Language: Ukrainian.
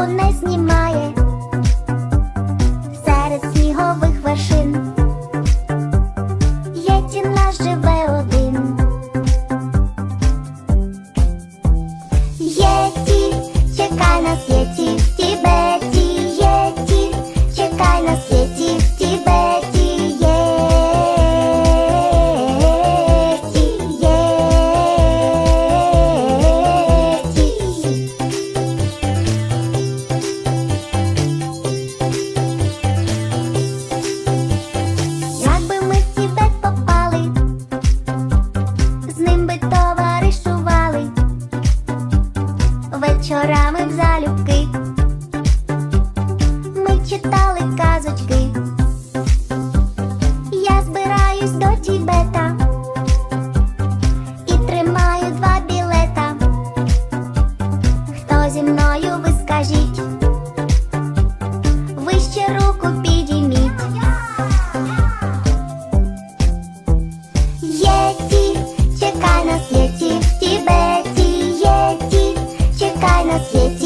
шубу не знімає серед снігових вершин. Єті наш живе один. Єті, чекай нас, єті би товаришували, вечорами в залюбки, ми читали казочки. Я збираюсь до Тібета і тримаю два білета. Хто зі мною ви скажіть? Вище руку 悲しい